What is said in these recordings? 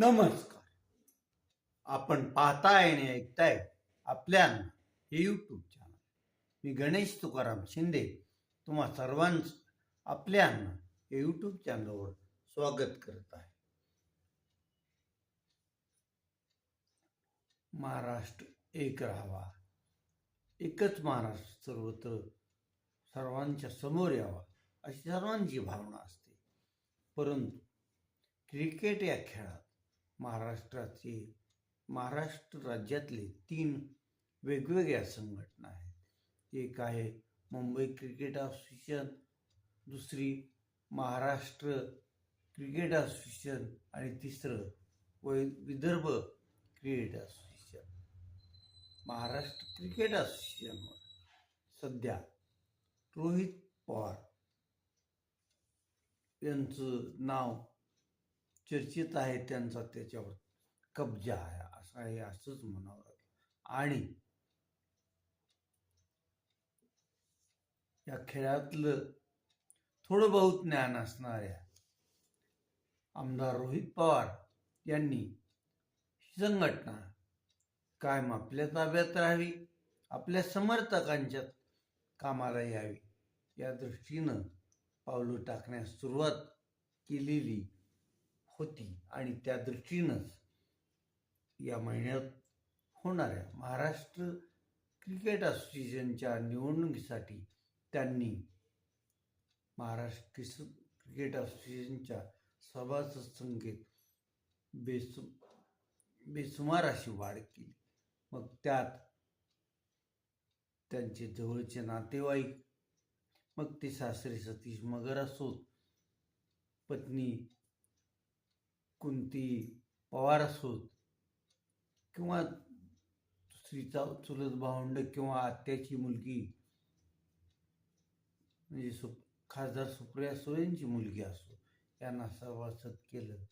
नमस्कार. आपण पाहताय आणि ऐकताय आपल्या हे यूट्यूब चॅनल मी गणेश तुकाराम शिंदे. तुम्हा सर्वांच आपल्या हे यूट्यूब चॅनलवर स्वागत करत आहे. महाराष्ट्र एक राहावा. एकच महाराष्ट्र सर्वत्र सर्वांच्या समोर यावा अशी सर्वांची भावना असते. परंतु क्रिकेट या खेळात महाराष्ट्राचे महाराष्ट्र राज्यातले तीन वेगवेगळ्या संघटना आहेत. एक आहे मुंबई क्रिकेट असोसिएशन दुसरी महाराष्ट्र क्रिकेट असोसिएशन आणि तिसरं वै Vidarbha cricket association. Maharashtra cricket असोसिएशनवर सध्या रोहित पवार यांचं नाव चर्चित आहे त्यांचा त्याच्यावर. कब्जा आहे असं आहे असंच म्हणावं लागेल. आणि या खेळातलं थोडं बहुत ज्ञान असणाऱ्या आमदार रोहित पवार यांनी संघटना कायम आपल्या ताब्यात राहावी आपल्या समर्थकांच्या कामाला यावी. या दृष्टीनं पावलं टाकण्यास सुरुवात केलेली होती आणि त्या दृष्टीनंच या महिन्यात होणाऱ्या महाराष्ट्र क्रिकेट असोसिएशनच्या निवडणुकीसाठी त्यांनी महाराष्ट्र क्रिस क्रिकेट असोसिएशनच्या सभासद संख्येत बेसु बेसुमार अशी वाढ केली. मग त्यात त्यांचे जवळचे नातेवाईक मग ते सासरे सतीश मगर असोत पत्नी कुंती पवार असोत किंवा दुसरीचा चुलत भावंड किंवा आत्याची मुलगी म्हणजे सु खासदार सुप्रिया सुळेंची मुलगी असो यांना सभासद केलं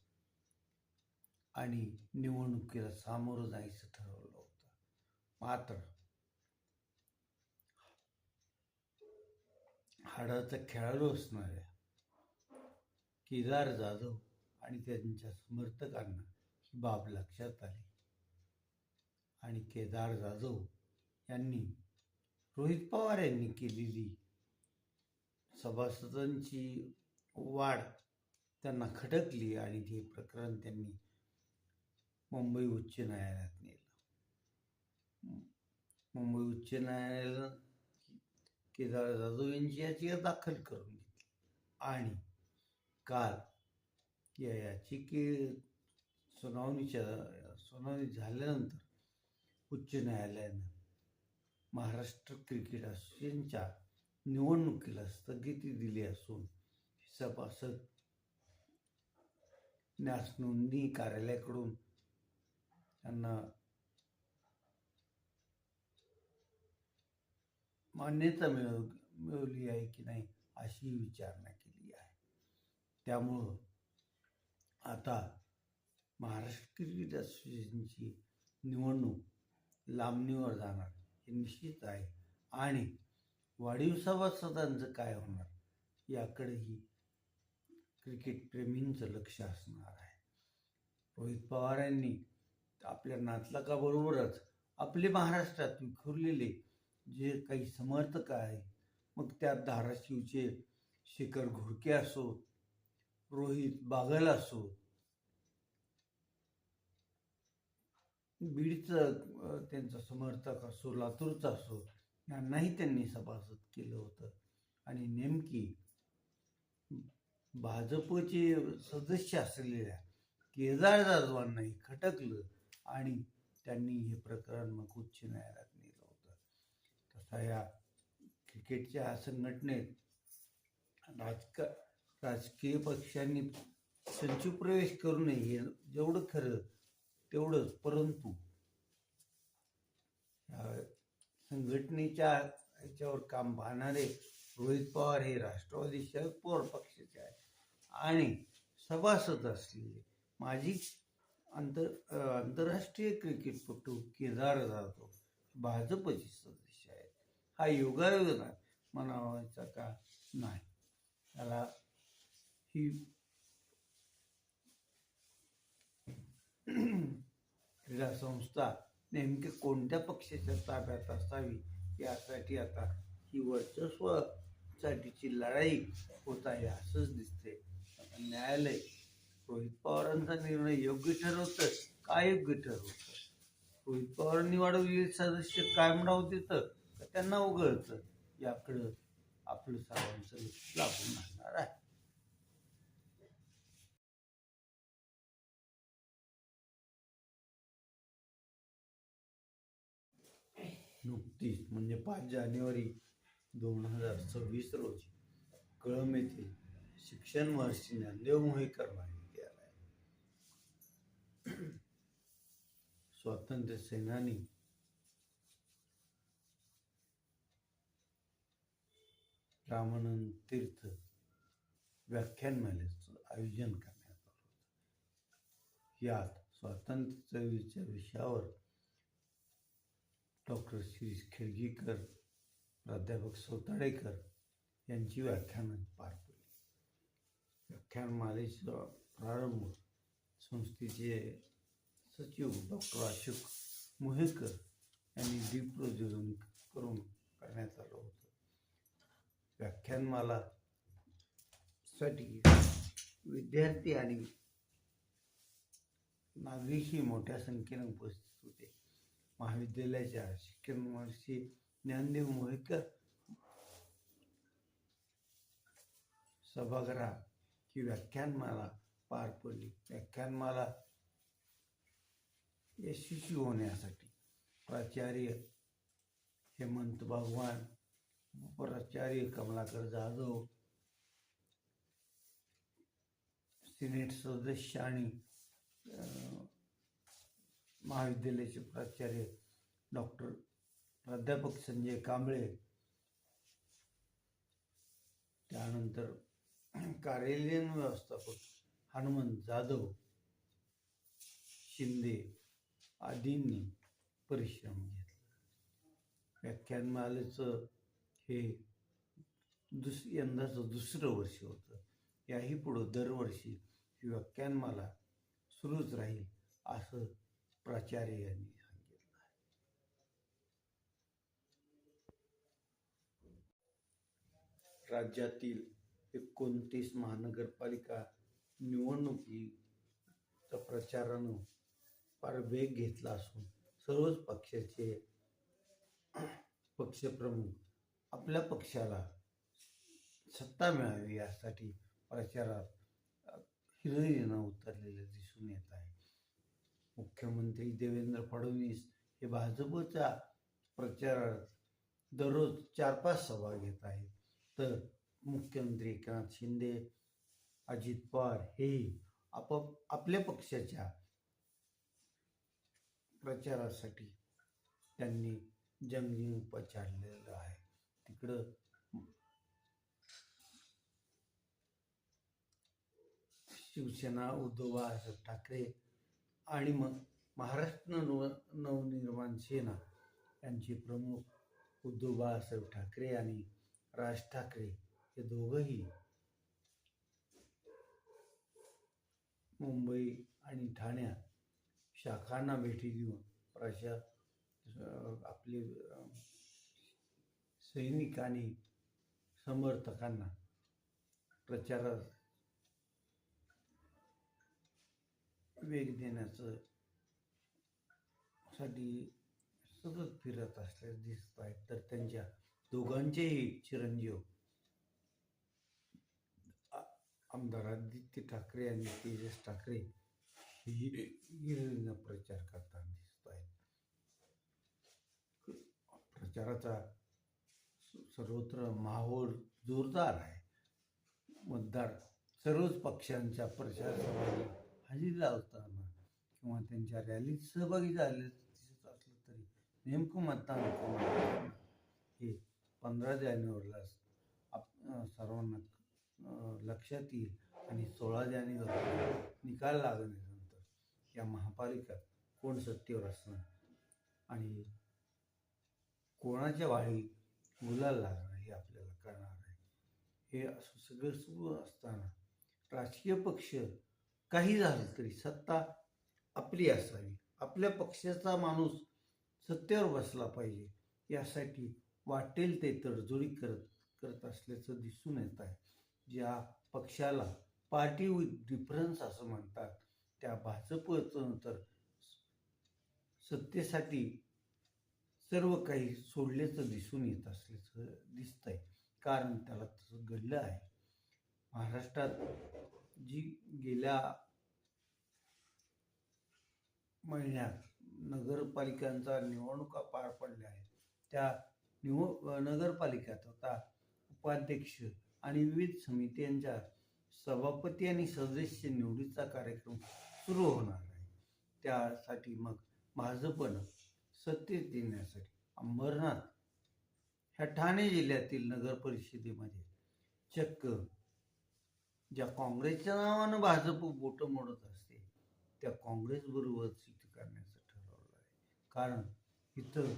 आणि निवडणुकीला सामोरं जायचं ठरवलं होतं. मात्र हाडाचा खेळाडू असणाऱ्या केदार जाधव आणि त्यांच्या समर्थकांना ही बाब लक्षात आली. आणि केदार जाधव यांनी रोहित पवार यांनी केलेली सभासदांची वाढ त्यांना खटकली आणि हे प्रकरण त्यांनी मुंबई उच्च न्यायालयात नेलं. मुंबई उच्च न्यायालयानं केदार जाधव यांची याचिका दाखल करून घेतली. आणि काल या याचिके सुनावणीच्या सुनावणी झाल्यानंतर उच्च न्यायालयानं महाराष्ट्र क्रिकेट असोसिएशनच्या निवडणुकीला स्थगिती दिली असून सभासद न्यास नोंदणी कार्यालयाकडून त्यांना मान्यता मिळव मिळवली आहे की नाही अशी विचारणा केली आहे. त्यामुळं आता महाराष्ट्र क्रिकेट असोसिएशनची निवडणूक लांबणीवर जाणार हे निश्चित आहे. आणि वाढीव सभासदांचं काय होणार याकडेही क्रिकेटप्रेमींचं लक्ष असणार आहे. रोहित पवार यांनी आपल्या नातलकाबरोबरच आपले महाराष्ट्रात विखुरलेले जे काही समर्थक आहे मग त्यात धाराशिवचे शेखर घोडके असो रोहित बागल असो. बीडचं त्यांचा समर्थक असो लातूरचा असो यांनाही त्यांनी सभासद केलं होतं. आणि नेमकी भाजपचे सदस्य असलेल्या केदार जाधवांनाही खटकलं आणि त्यांनी हे प्रकरण मग उच्च न्यायालयात नेलं होतं. तसा या क्रिकेटच्या संघटनेत राजकार राजकीय पक्षांनी संचू प्रवेश करू नये हे जेवढं खरं तेवढंच. परंतु संघटनेच्या ह्याच्यावर काम पाहणारे रोहित पवार हे राष्ट्रवादी शरद पवार पक्षाचे आहे आणि सभासद असलेले माझी आंतर आंतरराष्ट्रीय क्रिकेटपटू केदार जाधव भाजपचे सदस्य आहेत. हा योगायोग म्हणावायचा का नाही? त्याला ही संस्था नेमकी कोणत्या पक्षाच्या ताब्यात असावी यासाठी आता ही वर्चस्वसाठीची लढाई होत आहे असंच दिसते न्यायालय रोहित पवारांचा निर्णय योग्य ठरवतं का योग्य ठरवतं रोहित पवारांनी वाढवलेले सदस्य कायम राहू देतं का त्यांना उघडतं याकडं आपलं सर्वांचं लक्ष लागून राहणार आहे. नुकतीच म्हणजे पाच जानेवारी दोन हजार सव्वीस रोजी कळम येथे शिक्षण महर्षी ज्ञानदेव मोहेकर महाविद्यालय स्वातंत्र्य सेनानी रामानंद तीर्थ व्याख्यानमालेचं आयोजन करण्यात आलं होतं. यात स्वातंत्र्य चळवळीच्या विषयावर डॉक्टर शिरीष खिळगीकर प्राध्यापक सोताडेकर यांची व्याख्यानं पार पडली. व्याख्यानमालेचा प्रारंभ संस्थेचे सचिव डॉक्टर अशोक मोहेकर यांनी दीपप्रज्वलन करून करण्यात आलं होतं. व्याख्यानमाला साठी विद्यार्थी आणि नागरिकही मोठ्या संख्येने उपस्थित होते. महाविद्यालयाच्या शिक्षण महर्षी ज्ञानदेव मोहेकर सभागृहात ही व्याख्यानमाला पार पडली. व्याख्यानमाला यशस्वी होण्यासाठी प्राचार्य हेमंत भगवान प्राचार्य कमलाकर जाधव सिनेट सदस्य आणि अं, महाविद्यालयाचे प्राचार्य डॉक्टर प्राध्यापक संजय कांबळे. त्यानंतर कार्यालयीन व्यवस्थापक हनुमंत जाधव. शिंदे आदींनी परिश्रम घेतला. व्याख्यानमालेचं हे दुस यंदाचं दुसरं वर्ष होतं. याही पुढं दरवर्षी ही व्याख्यानमाला सुरूच राहील असं प्राचार्य यांनी सांगितलं आहे. राज्यातील एकोणतीस महानगरपालिका निवडणुकीचा प्रचारानं फार वेग घेतला असून सर्वच पक्षाचे पक्षप्रमुख आपल्या पक्षाला सत्ता मिळावी यासाठी प्रचारात हिरहिरीनं उतरलेले दिसून येतात मुख्यमंत्री देवेंद्र फडणवीस हे भाजपच्या प्रचारात दररोज चार पाच सभा घेत आहेत. तर मुख्यमंत्री एकनाथ शिंदे अजित पवार हेही आप आपल्या पक्षाच्या प्रचारासाठी त्यांनी जंगली उपचारलेलं आहे. तिकडं शिवसेना उद्धव बाळासाहेब ठाकरे आणि मग महाराष्ट्र नव नवनिर्माण सेना यांचे प्रमुख उद्धव बाळासाहेब ठाकरे आणि राज ठाकरे हे दोघंही मुंबई आणि ठाण्यात शाखांना भेटी देऊन प्रशा आपले सैनिक आणि समर्थकांना प्रचारात वेग देण्याचं साठी सतत फिरत असल्यास दिसत आहेत. तर त्यांच्या दोघांचेही चिरंजीव आमदार आदित्य ठाकरे आणि तेजस ठाकरे ही प्रचार करताना दिसत आहेत. प्रचाराचा सर्वत्र माहोल जोरदार आहे. मतदार सर्वच पक्षांच्या प्रचार हजेरी लावताना किंवा त्यांच्या रॅलीत सहभागी झाले दिसत असलं तरी नेमकं मतदान हे पंधरा जानेवारीला आप सर्वांना लक्षात येईल आणि सोळा जानेवारी निकाल लागल्यानंतर या महापालिका कोण सत्तेवर असणार? आणि कोणाच्या वाळी मुलाला लागणार हे आपल्याला कळणार आहे. हे असं सगळं सुरू असताना राजकीय पक्ष काही झालं तरी सत्ता आपली असावी. आपल्या पक्षाचा माणूस सत्तेवर बसला पाहिजे यासाठी वाटेल ते तडजोडी करत करत असल्याचं दिसून येत आहे. ज्या पक्षाला पार्टी विथ डिफरन्स असं म्हणतात त्या भाजपचं तर सत्तेसाठी सर्व काही सोडल्याचं दिसून येत असल्याचं दिसतंय. कारण त्याला तसं घडलं आहे. महाराष्ट्रात जी गेल्या महिन्यात नगरपालिकांचा निवडणुका पार पडल्या आहेत. त्या निव नगरपालिकेत आता उपाध्यक्ष आणि विविध समित्यांच्या सभापती आणि सदस्य निवडीचा कार्यक्रम सुरू होणार आहे. त्यासाठी मग भाजपनं सत्तेत येण्यासाठी अंबरनाथ ह्या ठाणे जिल्ह्यातील नगर परिषदेमध्ये चक्क ज्या काँग्रेसच्या नावानं भाजप बोटं मोडत असते त्या काँग्रेसबरोबर युती करण्याचं ठरवलं आहे. कारण इथं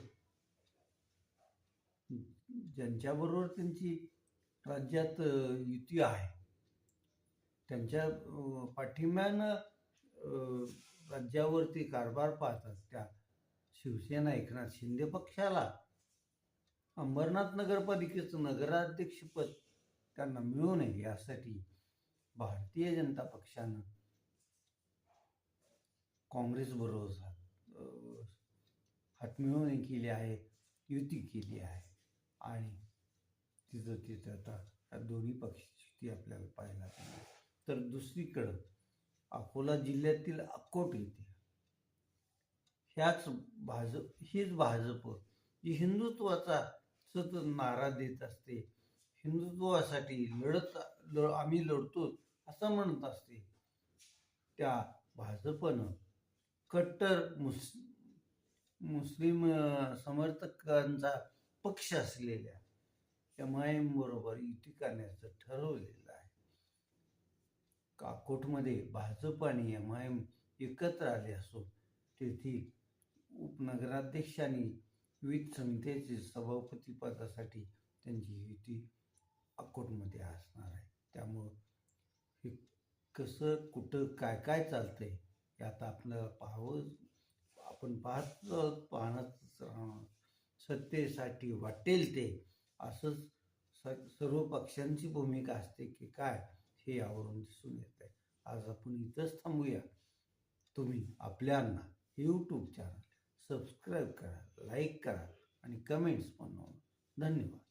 ज्यांच्याबरोबर त्यांची राज्यात युती आहे त्यांच्या पाठिंब्यानं राज्यावरती कारभार पाहतात त्या शिवसेना एकनाथ शिंदे पक्षाला. अंबरनाथ नगरपालिकेचं नगराध्यक्षपद त्यांना मिळू नये यासाठी भारतीय जनता पक्षानं काँग्रेसबरोबर हात हातमिळवणी केली आहे युती केली आहे आणि तिथं तिथं आता ह्या दोन्ही पक्षाची ती आपल्याला पाहायला तर दुसरीकडं अकोला जिल्ह्यातील अकोट येथे ह्याच भाजप हीच भाजप जी हिंदुत्वाचा सतत नारा देत असते हिंदुत्वासाठी लढत ल आम्ही लढतो असं म्हणत असते. त्या भाजपनं कट्टर मुस मुस्लिम समर्थकांचा पक्ष असलेल्या एम आय एम बरोबर युती करण्याचं ठरवलेलं आहे. काकोटमध्ये भाजप आणि एम आय एम एकत्र आले असून तेथील उपनगराध्यक्षांनी विविध समित्याचे सभापती पदासाठी त्यांची युती अकोटमध्ये असणार आहे. त्यामुळं कसं कुठं काय काय चालतं आहे हे आता आपलं पाहावं आपण पाहत पाहणंच राहणार सत्तेसाठी वाटेल ते असंच स सर्व पक्षांची भूमिका असते की काय हे यावरून दिसून येत आहे आज आपण इथंच थांबूया. तुम्ही आपल्यांना यूट्यूब चॅनल सबस्क्राईब करा लाईक करा आणि कमेंट्स पण धन्यवाद.